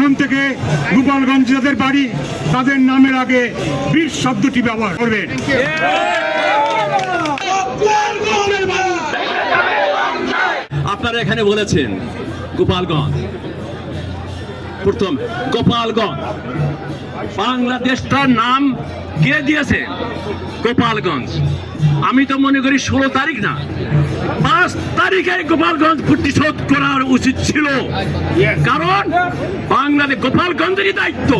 এখন থেকে গোপালগঞ্জ যাদের বাড়ি, তাদের নামের আগে বীর শব্দটি ব্যবহার করবেন আপনারা এখানে বলেছেন, গোপালগঞ্জ। প্রথম, গোপালগঞ্জ। বাংলাদেশটার নাম কে দিয়েছে? গোপালগঞ্জ। আমি তো মনে করি ষোলো তারিখ না। পাঁচ তারিখে গোপালগঞ্জ প্রতিশোধ করার উচিত ছিল। কারণ বাংলাদেশ গোপালগঞ্জেরই দায়িত্ব।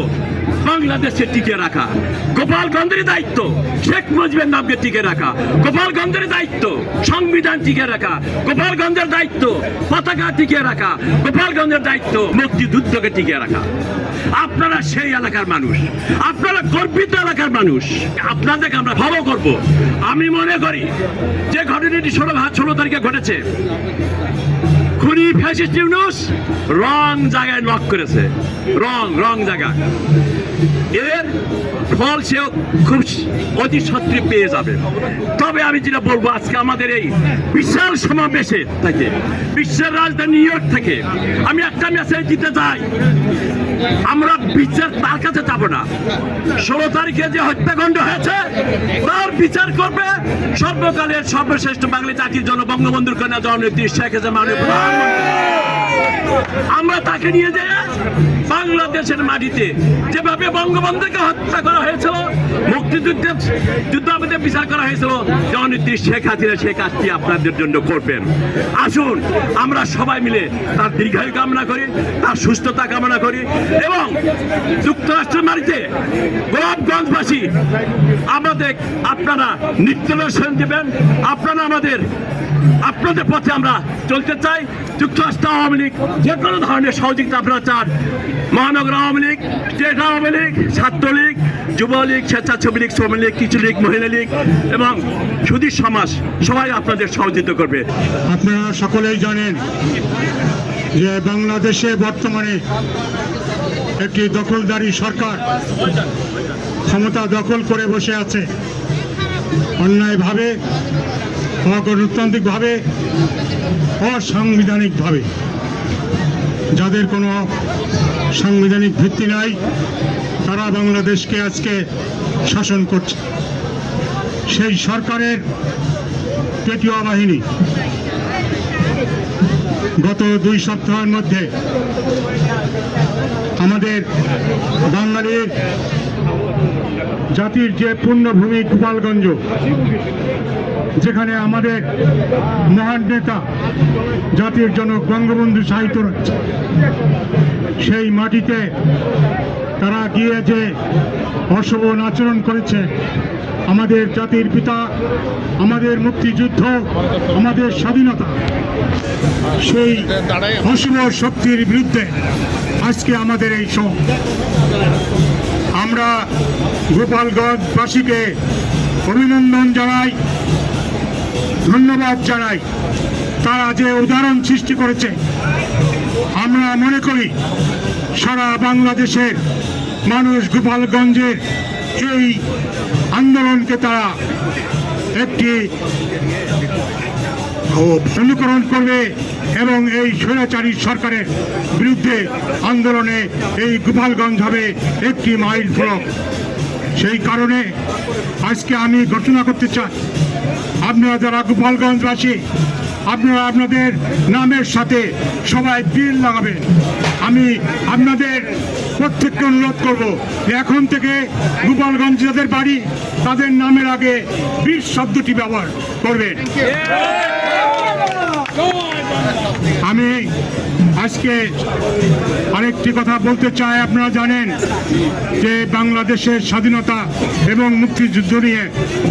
বাংলাদেশে টিকে রাখা। গোপালগঞ্জের দায়িত্ব। শেখ মুজিবের নামকে টিকে রাখা। গোপালগঞ্জের দায়িত্ব। সংবিধান টিকে রাখা। গোপালগঞ্জের দায়িত্ব। পতাকা টিকে রাখা। গোপালগঞ্জের দায়িত্ব মুক্তিযুদ্ধকে টিকে রাখা। আপনারা সেই এলাকার মানুষ। আপনারা গর্বিত এলাকার মানুষ। আপনাদেরকে আমরা ফলো করব। আমি মনে করি যে ঘটনাটি ষোলো ষোলো তারিখে ঘটেছে। খুনি ফ্যাসিস্ট ইউনুস রং জায়গায় নক করেছে। রং রং জায়গা। এর ফল সেও খুব অতি সত্ত্বে পেয়ে যাবে। তবে আমি যেটা বলব, আজকে আমাদের এই বিশাল সমাবেশে থেকে, বিশ্বের রাজধানী নিউ ইয়র্ক থেকে, আমি একটা মেসেজ দিতে চাই। আমরা বিচার তার কাছে যাব না। ষোলো তারিখে যে হত্যাকাণ্ড হয়েছে, তার বিচার করবে সর্বকালের সর্বশ্রেষ্ঠ বাঙালি জাতির জন্য বঙ্গবন্ধুর কন্যা জননেত্রী শেখ হাসিনা, মাননীয় প্রধানমন্ত্রী। আমরা তাকে নিয়ে যে বাংলাদেশের মাটিতে যেভাবে বঙ্গবন্ধুকে হত্যা করা হয়েছিল মুক্তিযুদ্ধের যুদ্ধ আমাদের বিচার করা হয়েছিল, জননেত্রী শেখ হাসিনা সে কাজটি আপনাদের জন্য করবেন। আসুন, আমরা সবাই মিলে তার দীর্ঘায়ু কামনা করি, তার সুস্থতা কামনা করি এবং যুক্তরাষ্ট্রের মাটিতে গোলাপগঞ্জবাসী, আমাদের আপনারা নৃত্য দর্শন দেবেন। আপনারা আমাদের, আপনাদের পথে আমরা চলতে চাই। যুক্তরাষ্ট্র আওয়ামী লীগ যে কোনো ধরনের সহযোগিতা আপনারা চান। মহানগর আওয়ামী লীগ স্টেট আওয়ামী লীগ, ছাত্রলীগ, যুবলীগ, স্বেচ্ছাসেবী লীগ শ্রমিক লীগ, কিছু লীগ, মহিলা লীগ এবং সুদীর সমাজ, সবাই আপনাদের সহযোগিতা করবে। আপনারা সকলেই জানেন যে বাংলাদেশে বর্তমানে একটি দখলদারি সরকার ক্ষমতা দখল করে বসে আছে। অন্যায়ভাবে, অগণতান্ত্রিকভাবে, অসাংবিধানিকভাবে। যাদের কোনো সাংবিধানিক ভিত্তি নাই, তারা বাংলাদেশকে আজকে শাসন করছে। সেই সরকারের পেটুয়া বাহিনী গত দুই সপ্তাহের মধ্যে আমাদের বাঙালির জাতির যে পূর্ণভূমি গোপালগঞ্জ, যেখানে আমাদের মহান নেতা, জাতির জনক বঙ্গবন্ধু সাহিত্য সেই মাটিতে তারা গিয়ে যে অশোভন আচরণ করেছে, আমাদের জাতির পিতা, আমাদের মুক্তিযুদ্ধ, আমাদের স্বাধীনতা, সেই অশুভ শক্তির বিরুদ্ধে আজকে আমাদের এই সম আমরা গোপালগঞ্জবাসীকে অভিনন্দন জানাই, ধন্যবাদ জানাই। তারা যে উদাহরণ সৃষ্টি করেছে, আমরা মনে করি সারা বাংলাদেশের মানুষ গোপালগঞ্জের এই আন্দোলনকে তারা একটি অনুকরণ করবে। এবং এই স্বৈরাচারী সরকারের বিরুদ্ধে আন্দোলনে এই গোপালগঞ্জ হবে একটি মাইল ফলক। সেই কারণে আজকে আমি ঘোষণা করতে চাই, আপনারা যারা গোপালগঞ্জবাসী, আপনারা আপনাদের নামের সাথে সবাই বিল লাগাবেন। আমি আপনাদের প্রত্যেককে অনুরোধ করব, এখন থেকে গোপালগঞ্জ যাদের বাড়ি, তাদের নামের আগে বীর শব্দটি ব্যবহার করবেন। আমি আজকে আরেকটি কথা বলতে চাই, আপনারা জানেন যে বাংলাদেশের স্বাধীনতা এবং মুক্তিযুদ্ধ নিয়ে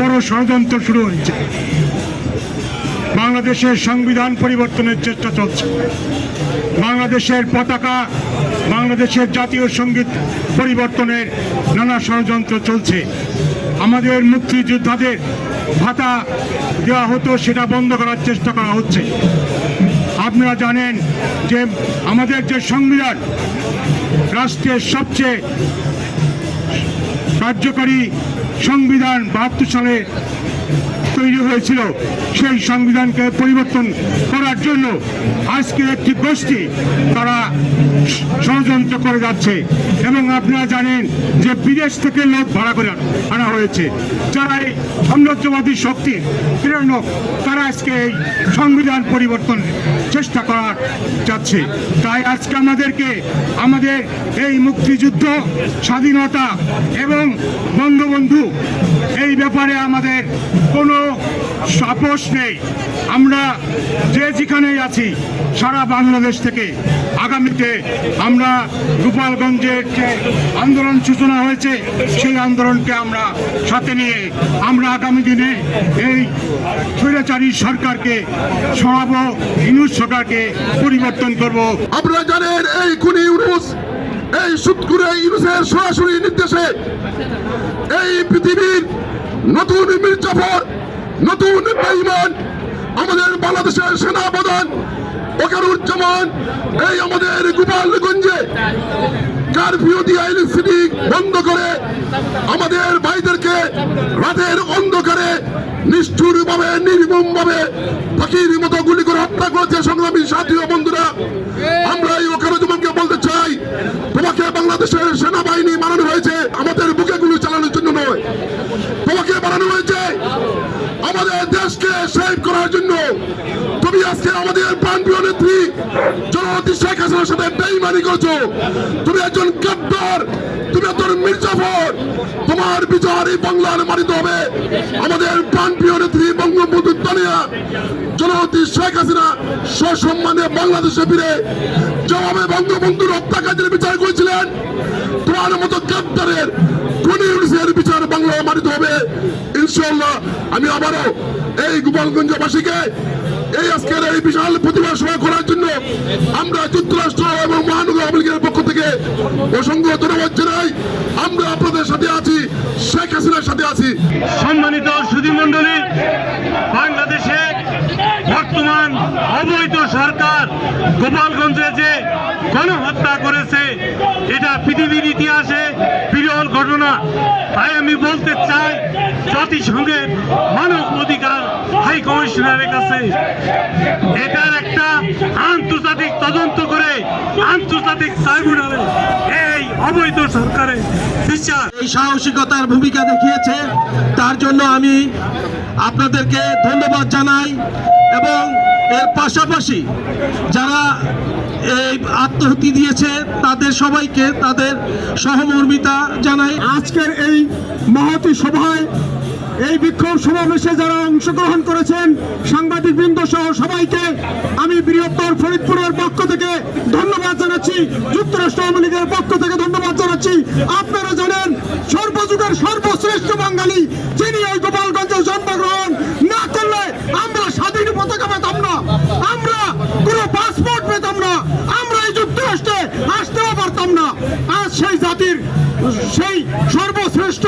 বড় ষড়যন্ত্র শুরু হয়েছে। বাংলাদেশের সংবিধান পরিবর্তনের চেষ্টা চলছে। বাংলাদেশের পতাকা, বাংলাদেশের জাতীয় সংগীত পরিবর্তনের নানা ষড়যন্ত্র চলছে। আমাদের মুক্তিযোদ্ধাদের ভাতা দেওয়া হতো, সেটা বন্ধ করার চেষ্টা করা হচ্ছে। আপনারা জানেন যে আমাদের যে সংবিধান রাষ্ট্রের সবচেয়ে কার্যকারী সংবিধান বাহাত্তর সালে তৈরি হয়েছিল। সেই সংবিধানকে পরিবর্তন করার জন্য আজকে একটি গোষ্ঠী তারা ষড়যন্ত্র করে যাচ্ছে। এবং আপনারা জানেন যে বিদেশ থেকে লোক ভাড়া করে আনা হয়েছে। যারা এই সাম্রাজ্যবাদী শক্তির প্রেরণক, তারা আজকে এই সংবিধান পরিবর্তন চেষ্টা করা যাচ্ছে। তাই আজকে আমাদেরকে আমাদের এই মুক্তিযুদ্ধ, স্বাধীনতা এবং বঙ্গবন্ধু, এই ব্যাপারে আমাদের কোনো সাপোস নেই। আমরা যে যেখানেই আছি, সারা বাংলাদেশ থেকে আগামীতে আমরা গোপালগঞ্জের যে আন্দোলন সূচনা হয়েছে, সেই আন্দোলনকে আমরা সাথে নিয়ে আমরা আগামী দিনে এই স্বৈরাচারী সরকারকে সরাবো, ইনুস সরকারকে পরিবর্তন করব। আপনারা জানেন, এই খুনি ইউনুস, এই সুৎকুরে ইউনুসের সরাসরি নির্দেশে এই পৃথিবীর নতুন মির্জাফর নতুন বেঈমান আমাদের বাংলাদেশের সেনা প্রধান ওকারুজ্জামান, এই আমাদের গোপালগঞ্জে কারফিউ দিয়ে ইলেকট্রিসিটি বন্ধ করে আমাদের ভাইদেরকে রাতের অন্ধকারে নিষ্ঠুর ভাবে নির্মম ভাবে পাখির মতো গুলি করে হত্যা করেছে সংগ্রামী সাথী বন্ধুরা। আমরা এই ওকারুজ্জামানকে বলতে চাই, তোমাকে বাংলাদেশের সেনাবাহিনী মানানো হয়েছে, আমাদের বুকে গুলি চালানোর জন্য নয় তোমাকে বানানো হয়েছে আমাদের দেশকে সেভ করার জন্য তুমি আজকে আমাদের প্রাণপ্রিয় নেত্রী জননেত্রী শেখ হাসিনার সাথে বেইমানি করছ। তুমি একজন গাদ্দার তুমি একজন মির্জাফর। তোমার বিচার এই বাংলার মানিতে হবে। আমাদের প্রাণপ্রিয় নেত্রী বঙ্গবন্ধু তানিয়া, জননেত্রী শেখ হাসিনা সসম্মানে বাংলাদেশে ফিরে যেভাবে বঙ্গবন্ধুর হত্যাকাণ্ডের বিচার করেছিলেন। তোমার মতো গাদ্দারের খুনি ইউনিসের বিচার বাংলা মানিত হবে? ইনশাল্লাহ আমি আবারও এই গোপালগঞ্জবাসীকে এই আজকের এই বিশাল প্রতিবাদ সভা করার জন্য আমরা যুক্তরাষ্ট্র এবং মহানগর আওয়ামী লীগের পক্ষ থেকে অসংখ্য ধন্যবাদ জানাই। আমরা আপনাদের সাথে আছি, শেখ হাসিনার সাথে আছি। সম্মানিত সুধী মন্ডলী বাংলাদেশে বর্তমান অবৈধ সরকার গোপালগঞ্জে যে গণহত্যা করেছে, এটা পৃথিবীর ইতিহাসে বিরল ঘটনা। তাই আমি বলতে চাই জাতিসংঘের মানব অধিকার হাই কমিশনারের কাছে এটার একটা আন্তর্জাতিক তদন্ত করে আন্তর্জাতিক ট্রাইব্যুনালে অবৈধ সরকারের বিচার। এই সাহসিকতার ভূমিকা দেখিয়েছে তার জন্য আমি আপনাদেরকে ধন্যবাদ জানাই এবং এর পাশাপাশি যারা এই আত্মহতি দিয়েছে তাদের সবাইকে তাদের সহমর্মিতা জানাই। আজকের এই মহতি সভায় এই বিক্ষোভ সমাবেশে যারা অংশগ্রহণ করেছেন সাংবাদিক বৃন্দ সহ সবাইকে আমি বৃহত্তর ফরিদপুরের পক্ষ থেকে ধন্যবাদ জানাচ্ছি, যুক্তরাষ্ট্র আওয়ামী লীগের পক্ষ থেকে ধন্যবাদ জানাচ্ছি। আপনারা জানেন, সর্বযুগের সর্বশ্রেষ্ঠ বাঙালি, যিনি ওই গোপালগঞ্জে জন্মগ্রহণ না করলে আমরা স্বাধীন পতাকা পেতাম না। আমরা কোনো পাসপোর্ট পেতাম না। আমরা এই যুক্তরাষ্ট্রে আসতেও পারতাম না। আজ সেই জাতির, সেই সর্বশ্রেষ্ঠ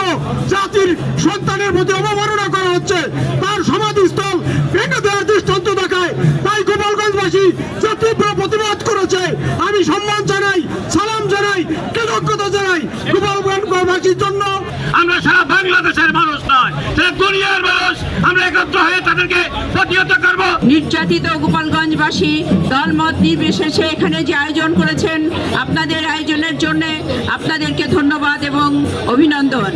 জাতির সন্তানের প্রতি অবমাননা করা হচ্ছে তার সমাধিস্থল ভেঙে দেওয়ার দৃষ্টান্ত দেখায় তাই গোপালগঞ্জবাসী যে তীব্র প্রতিবাদ করেছে আমি সম্মান জানাই সালাম জানাই কৃতজ্ঞতা জানাই গোপালগঞ্জবাসীর জন্য আমরা সারা বাংলাদেশের মানুষ নয় সারা দুনিয়ার মানুষ, আমরা একত্র হয়ে তাদেরকে প্রতিহত করব। নির্যাতিত গোপালগঞ্জবাসী দলমত নির্বিশেষে এখানে যে আয়োজন করেছেন, আপনাদের আয়োজনের জন্য আপনাদেরকে ধন্যবাদ এবং অভিনন্দন।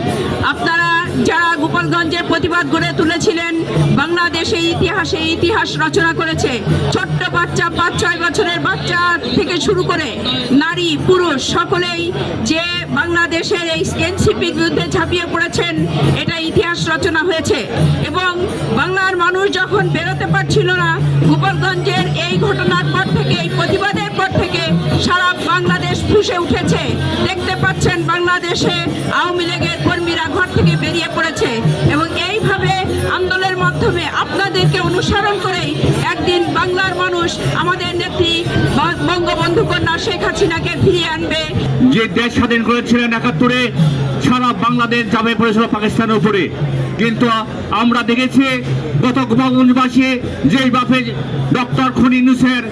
আপনারা যারা গোপালগঞ্জের প্রতিবাদ গড়ে তুলেছিলেন। বাংলাদেশে ইতিহাসে ইতিহাস রচনা করেছে। ছোট্ট বাচ্চা পাঁচ ছয় বছরের বাচ্চা থেকে শুরু করে নারী, পুরুষ সকলেই যে বাংলাদেশের এই এনসিপির বিরুদ্ধে ঝাঁপিয়ে পড়েছেন, এটা ইতিহাস রচনা হয়েছে। এবং বাংলার মানুষ যখন বেরোতে পারছিল না, গোপালগঞ্জের এই ঘটনার পর থেকে, এই প্রতিবাদের পর থেকে সারা বাংলাদেশ ফুসে উঠেছে। দেখতে পাচ্ছেন বাংলাদেশে আওয়ামী লীগের কর্মীরা ঘর থেকে বেরিয়ে পড়েছে। এবং আন্দোলনের মাধ্যমে আপনাদেরকে অনুসরণ করেই একদিন বাংলার মানুষ আমাদের নেত্রী বঙ্গবন্ধু কন্যা শেখ হাসিনাকে ফিরিয়ে আনবে। যে দেশ স্বাধীন করেছিলেন একাত্তরে, সারা বাংলাদেশ যাবে পড়েছিল পাকিস্তানের উপরে। কিন্তু আমরা দেখেছি গত গোপালগঞ্জবাসী যেই বাপে ডক্টর খনি নুসের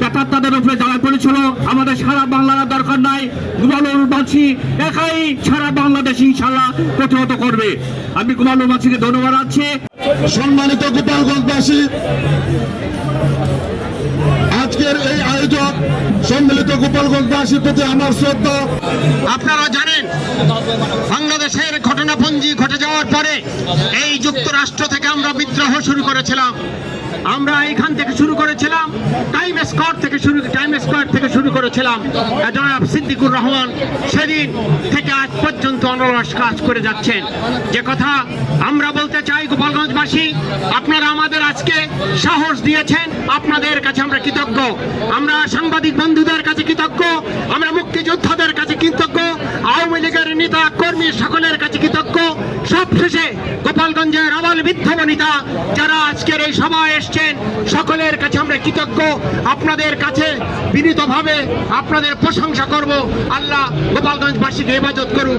ডাকাতদের উপরে জ্বালা পড়েছিল, আমাদের সারা বাংলার দরকার নাই গোপালবাসী একাই সারা বাংলাদেশ ইনশাল্লাহ প্রতিহত করবে। আমি গোপালবাসীকে ধন্যবাদ আছি সম্মানিত গোপালগঞ্জবাসী আজকের এই আয়োজক সম্মিলিত গোপালগঞ্জবাসীর প্রতি আমার শ্রদ্ধা। আপনারা জানেন, বাংলাদেশের ঘটনাপঞ্জি ঘটে যাওয়ার পরে এই যুক্তরাষ্ট্র থেকে আমরা বিদ্রোহ শুরু করেছিলাম। আমরা এখান থেকে শুরু করেছিলাম টাইম স্কোয়ার থেকে শুরু টাইম স্কোয়ার থেকে শুরু করেছিলাম। জনাব সিদ্দিকুর রহমান সেদিন থেকে আজ পর্যন্ত অনলস কাজ করে যাচ্ছেন। যে কথা আমরা বলতে চাই গোপালগঞ্জবাসী, আপনারা আমাদের আজকে সাহস দিয়েছেন, আপনাদের কাছে আমরা কৃতজ্ঞ। আমরা সাংবাদিক বন্ধুদের কাছে কৃতজ্ঞ, আমরা মুক্তিযোদ্ধাদের কাছে কৃতজ্ঞ, আওয়ামী লীগের নেতা কর্মী সকলের কাছে কৃতজ্ঞ। সবশেষে গোপালগঞ্জের আবাল বৃদ্ধ বনিতা, যারা আজকের এই সভায় এসছেন, সকলের কাছে আমরা কৃতজ্ঞ। আপনাদের কাছে বিনীতভাবে আপনাদের প্রশংসা করব। আল্লাহ গোপালগঞ্জবাসীকে হেফাজত করুন